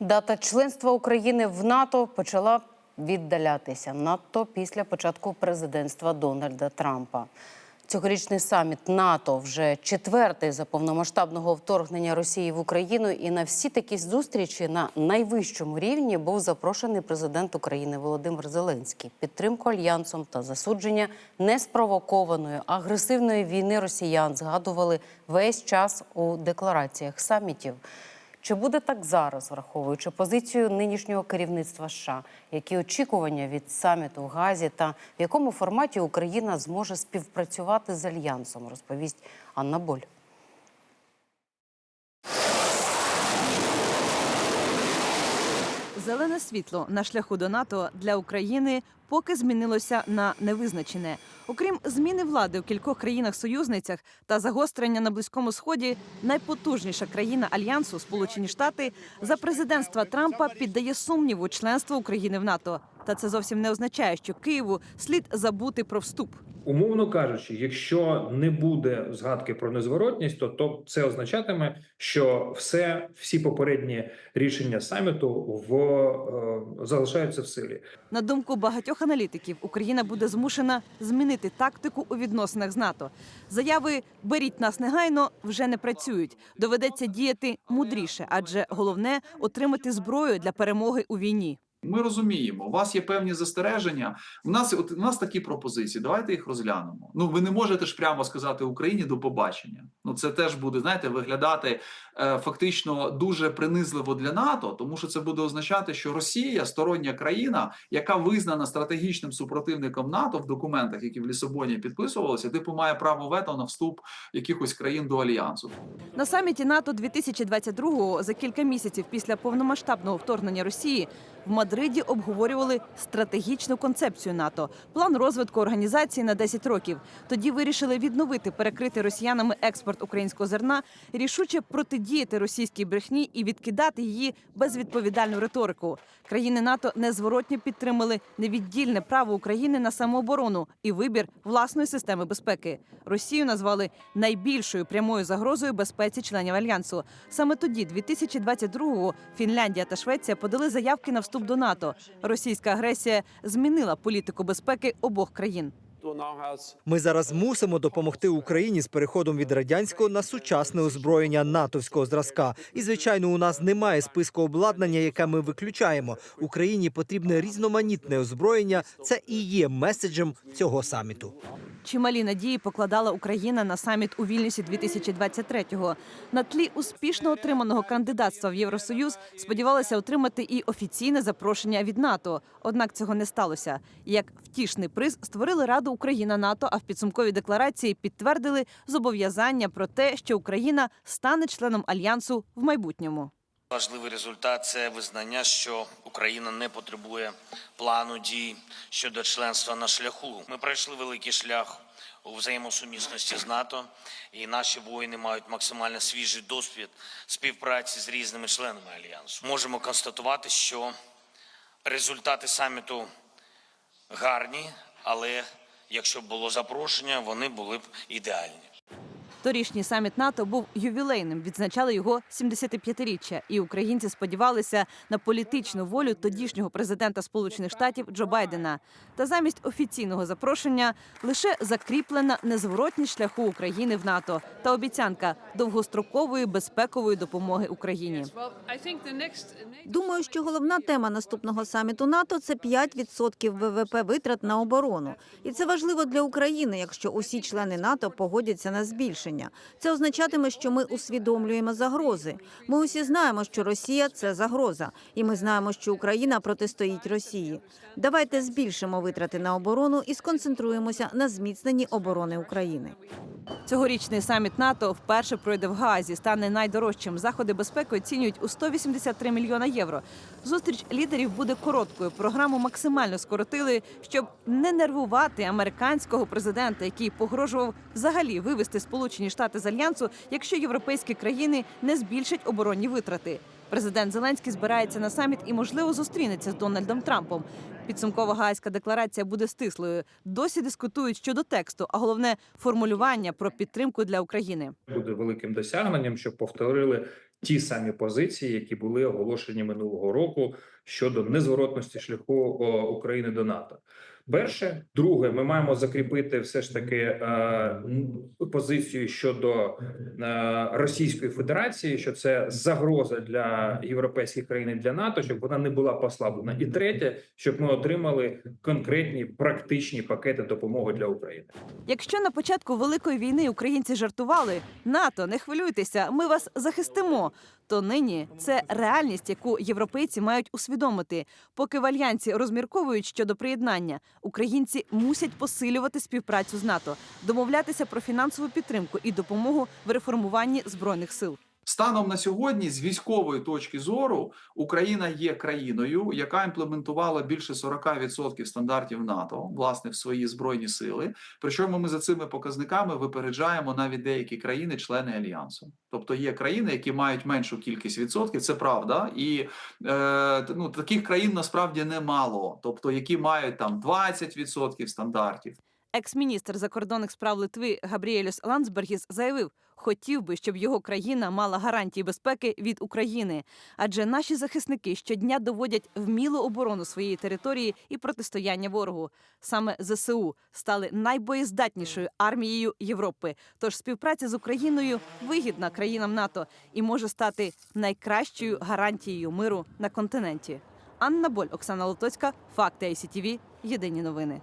Дата членства України в НАТО почала віддалятися надто після початку президентства Дональда Трампа. Цьогорічний саміт НАТО вже четвертий за повномасштабного вторгнення Росії в Україну. І на всі такі зустрічі на найвищому рівні був запрошений президент України Володимир Зеленський. Підтримку альянсом та засудження неспровокованої агресивної війни росіян згадували весь час у деклараціях самітів. Чи буде так зараз, враховуючи позицію нинішнього керівництва США? Які очікування від саміту в Газі та в якому форматі Україна зможе співпрацювати з альянсом? Розповість Анна Боль. Зелене світло на шляху до НАТО для України поки змінилося на невизначене. Окрім зміни влади у кількох країнах-союзницях та загострення на близькому сході, найпотужніша країна альянсу Сполучені Штати за президентства Трампа піддає сумніву членство України в НАТО. Та це зовсім не означає, що Києву слід забути про вступ. Умовно кажучи, якщо не буде згадки про незворотність, то, то це означатиме, що все, всі попередні рішення саміту в е, залишаються в силі. На думку багатьох аналітиків, Україна буде змушена змінити тактику у відносинах з НАТО. Заяви беріть нас негайно вже не працюють. Доведеться діяти мудріше, адже головне отримати зброю для перемоги у війні. Ми розуміємо, у вас є певні застереження. У нас от у нас такі пропозиції. Давайте їх розглянемо. Ну ви не можете ж прямо сказати Україні до побачення. Ну це теж буде знаєте, виглядати е, фактично дуже принизливо для НАТО, тому що це буде означати, що Росія стороння країна, яка визнана стратегічним супротивником НАТО в документах, які в Лісабоні підписувалися, типу має право вето на вступ якихось країн до альянсу. На саміті НАТО 2022-го, за кілька місяців після повномасштабного вторгнення Росії, в Мадриді обговорювали стратегічну концепцію НАТО, план розвитку організації на 10 років. Тоді вирішили відновити перекритий росіянами експорт українського зерна, рішуче протидіяти російській брехні і відкидати її безвідповідальну риторику. Країни НАТО незворотньо підтримали невіддільне право України на самооборону і вибір власної системи безпеки. Росію назвали найбільшою прямою загрозою безпеці членів альянсу. Саме тоді, 2022-го, Фінляндія та Швеція подали заявки на вступ до НАТО. Російська агресія змінила політику безпеки обох країн. Ми зараз мусимо допомогти Україні з переходом від радянського на сучасне озброєння натовського зразка. І звичайно, у нас немає списку обладнання, яке ми виключаємо. Україні потрібне різноманітне озброєння. Це і є меседжем цього саміту. Чималі надії покладала Україна на саміт у Вільнюсі 2023-го. На тлі успішно отриманого кандидатства в Євросоюз сподівалися отримати і офіційне запрошення від НАТО. Однак цього не сталося. Як втішний приз створили Раду Україна НАТО, а в підсумковій декларації підтвердили зобов'язання про те, що Україна стане членом альянсу в майбутньому. Важливий результат це визнання, що Україна не потребує плану дій щодо членства на шляху. Ми пройшли великий шлях у взаємосумісності з НАТО, і наші воїни мають максимально свіжий досвід співпраці з різними членами альянсу. Можемо констатувати, що результати саміту гарні, але якщо б було запрошення, вони були б ідеальні. Торішній саміт НАТО був ювілейним. Відзначали його 75-річчя. І українці сподівалися на політичну волю тодішнього президента Сполучених Штатів Джо Байдена. Та замість офіційного запрошення лише закріплена незворотність шляху України в НАТО та обіцянка довгострокової безпекової допомоги Україні. Думаю, що головна тема наступного саміту НАТО це 5% ВВП витрат на оборону, і це важливо для України, якщо усі члени НАТО погодяться на збільшення. Це означатиме, що ми усвідомлюємо загрози. Ми усі знаємо, що Росія це загроза, і ми знаємо, що Україна протистоїть Росії. Давайте збільшимо витрати на оборону і сконцентруємося на зміцненні оборони України. Цьогорічний саміт НАТО вперше пройде в Гаазі, стане найдорожчим. Заходи безпеки оцінюють у 183 мільйона євро. Зустріч лідерів буде короткою. Програму максимально скоротили, щоб не нервувати американського президента, який погрожував взагалі вивести Сполучені Штати з альянсу, якщо європейські країни не збільшать оборонні витрати. Президент Зеленський збирається на саміт і, можливо, зустрінеться з Дональдом Трампом. Підсумкова гаазька декларація буде стислою. Досі дискутують щодо тексту, а головне формулювання про підтримку для України. Буде великим досягненням, щоб повторили ті самі позиції, які були оголошені минулого року щодо незворотності шляху України до НАТО. Перше, друге, ми маємо закріпити все ж таки е, позицію щодо е, Російської Федерації, що це загроза для європейських країн і для НАТО, щоб вона не була послаблена. І третє, щоб ми отримали конкретні практичні пакети допомоги для України. Якщо на початку великої війни українці жартували НАТО, не хвилюйтеся, ми вас захистимо. То нині це реальність, яку європейці мають усвідомити. Поки вальянці розмірковують щодо приєднання, українці мусять посилювати співпрацю з НАТО, домовлятися про фінансову підтримку і допомогу в реформуванні збройних сил. Станом на сьогодні, з військової точки зору, Україна є країною, яка імплементувала більше 40% стандартів НАТО власне в свої збройні сили. Причому ми за цими показниками випереджаємо навіть деякі країни-члени альянсу. Тобто є країни, які мають меншу кількість відсотків, це правда, і е, ну таких країн насправді немало, тобто які мають там 20% стандартів. Екс-міністр закордонних справ Литви Габріелюс Ландсбергіс заявив, хотів би, щоб його країна мала гарантії безпеки від України, адже наші захисники щодня доводять вмілу оборону своєї території і протистояння ворогу. Саме ЗСУ стали найбоєздатнішою армією Європи. Тож співпраця з Україною вигідна країнам НАТО і може стати найкращою гарантією миру на континенті. Анна Боль, Оксана Лотоцька, Факти ICTV, Єдині новини.